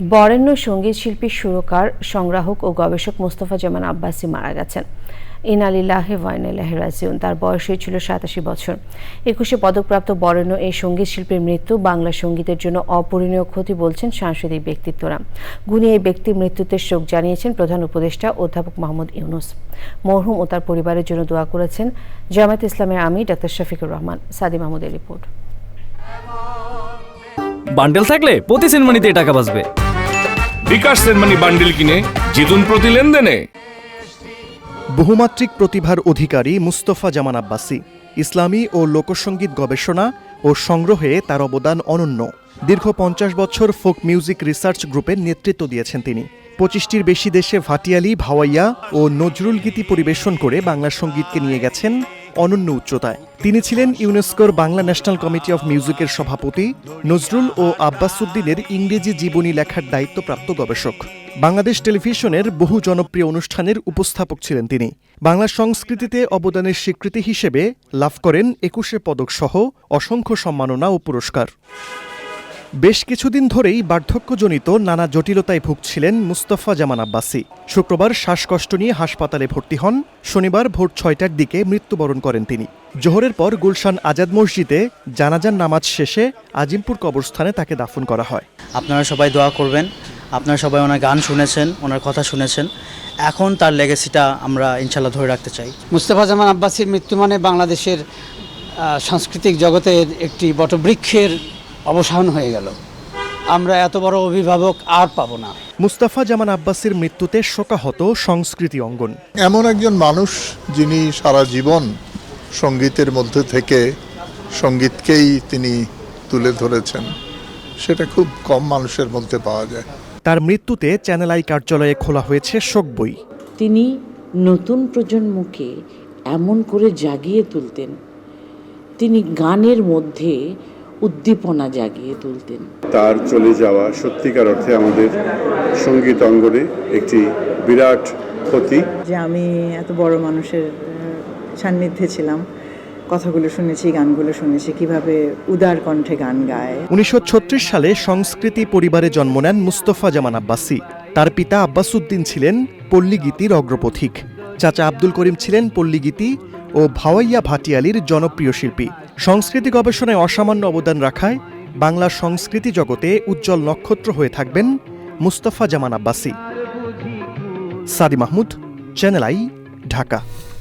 বরেণ্য সংগীত শিল্পী সুরকার, সংগ্রাহক ও গবেষক মোস্তফা জামান আব্বাসী মারা গেছেন। ইনালিল্লাহে ওয়াইনাল্লাহে রাজিউন। তার বয়স ছিল সাতাশি বছর। একুশে পদকপ্রাপ্ত বরেণ্য এই সংগীত শিল্পীর মৃত্যু বাংলা সঙ্গীতের জন্য অপূরণীয় ক্ষতি বলছেন সাংস্কৃতিক ব্যক্তিত্বরা। গুণী এই ব্যক্তির মৃত্যুতে শোক জানিয়েছেন প্রধান উপদেষ্টা অধ্যাপক মোহাম্মদ ইউনুস। মরহুম ও তার পরিবারের জন্য দোয়া করেছেন জামায়াত ইসলামের আমি ডাক্তার শফিকুর রহমান। সাদি মাহমুদের রিপোর্ট। বান্ডেল থাকলে প্রতি সেনমানিতে টাকা বাঁচবে। বিকাশ সেনমানি বান্ডিল কিনে জিতুন প্রতি লেনদেনে। বহুমাত্রিক প্রতিভার অধিকারী মুস্তফা জামান আব্বাসী, ইসলামী ও লোকসঙ্গীত গবেষণা ও সংগ্রহে তার অবদান অনন্য। দীর্ঘ পঞ্চাশ বছর ফোক মিউজিক রিসার্চ গ্রুপের নেতৃত্ব দিয়েছেন তিনি। পঁচিশটির বেশি দেশে ভাটিয়ালি, ভাওয়াইয়া ও নজরুল গীতি পরিবেশন করে বাংলা সঙ্গীতকে নিয়ে গেছেন অনন্য উচ্চতায়। তিনি ছিলেন ইউনেস্কোর বাংলা ন্যাশনাল কমিটি অফ মিউজিকের সভাপতি, নজরুল ও আব্বাসুদ্দিনের ইংরেজি জীবনী লেখার দায়িত্বপ্রাপ্ত গবেষক। বাংলাদেশ টেলিভিশনের বহু জনপ্রিয় অনুষ্ঠানের উপস্থাপক ছিলেন তিনি। বাংলা সংস্কৃতিতে অবদানের স্বীকৃতি হিসেবে লাভ করেন একুশে পদকসহ অসংখ্য সম্মাননা ও পুরস্কার। বেশ কিছুদিন ধরেই বার্ধক্যজনিত নানা জটিলতায় ভুগছিলেন মুস্তফা জামান আব্বাসী। শুক্রবার শ্বাসকষ্ট নিয়ে হাসপাতালে ভর্তি হন। শনিবার ভোর ছয়টার দিকে মৃত্যুবরণ করেন তিনি। জোহরের পর গুলশান আজাদ মসজিদে জানাজান নামাজ শেষে আজিমপুর কবরস্থানে তাকে দাফন করা হয়। আপনারা সবাই দোয়া করবেন। আপনারা সবাই ওনার গান শুনেছেন ওনার কথা শুনেছেন। এখন তার লেগেসিটা আমরা ইনশাল্লাহ ধরে রাখতে চাই। মুস্তফা জামান আব্বাসীর মৃত্যু মানে বাংলাদেশের সাংস্কৃতিক জগতের একটি বটবৃক্ষের অবসান হয়ে গেল। আমরা এত বড় অভিভাবক আর পাবো না। মুস্তাফা জামান আব্বাসীর মৃত্যুতে শোকাহত সংস্কৃতি অঙ্গন। এমন একজন মানুষ যিনি সারা জীবন সঙ্গীতের মধ্যে থেকে সঙ্গীতকেই তিনি তুলে ধরেছেন। সেটা খুব কম মানুষের মধ্যে পাওয়া যায়। তার মৃত্যুতে চ্যানেল আই কার্যালয়ে খোলা হয়েছে শোক বই। তিনি নতুন প্রজন্মকে এমন করে জাগিয়ে তুলতেন। তিনি গানের মধ্যে উদ্দীপনা জাগিয়ে তুলতেন। তার চলে যাওয়া সত্যিকার অর্থে আমাদের সংগীত অঙ্গনে একটি বিরাট ক্ষতি। যে আমি এত বড় মানুষের সান্নিধ্যে ছিলাম কথাগুলো শুনেছি গানগুলো শুনেছি কীভাবে উদার কণ্ঠে গান গায়। উনিশশো ছত্রিশ সালে সংস্কৃতি পরিবারে জন্ম নেন মুস্তফা জামান আব্বাসি। তার পিতা আব্বাসুদ্দিন ছিলেন পল্লীগীতির অগ্রপথিক। চাচা আব্দুল করিম ছিলেন পল্লীগীতি ও ভাওয়াইয়া ভাটিয়ালির জনপ্রিয় শিল্পী। সংস্কৃতি গবেষণায় অসামান্য অবদান রাখায় বাংলা সংস্কৃতি জগতে উজ্জ্বল নক্ষত্র হয়ে থাকবেন Mustafa Zaman Abbasi. Sadi Mahmud channel I Dhaka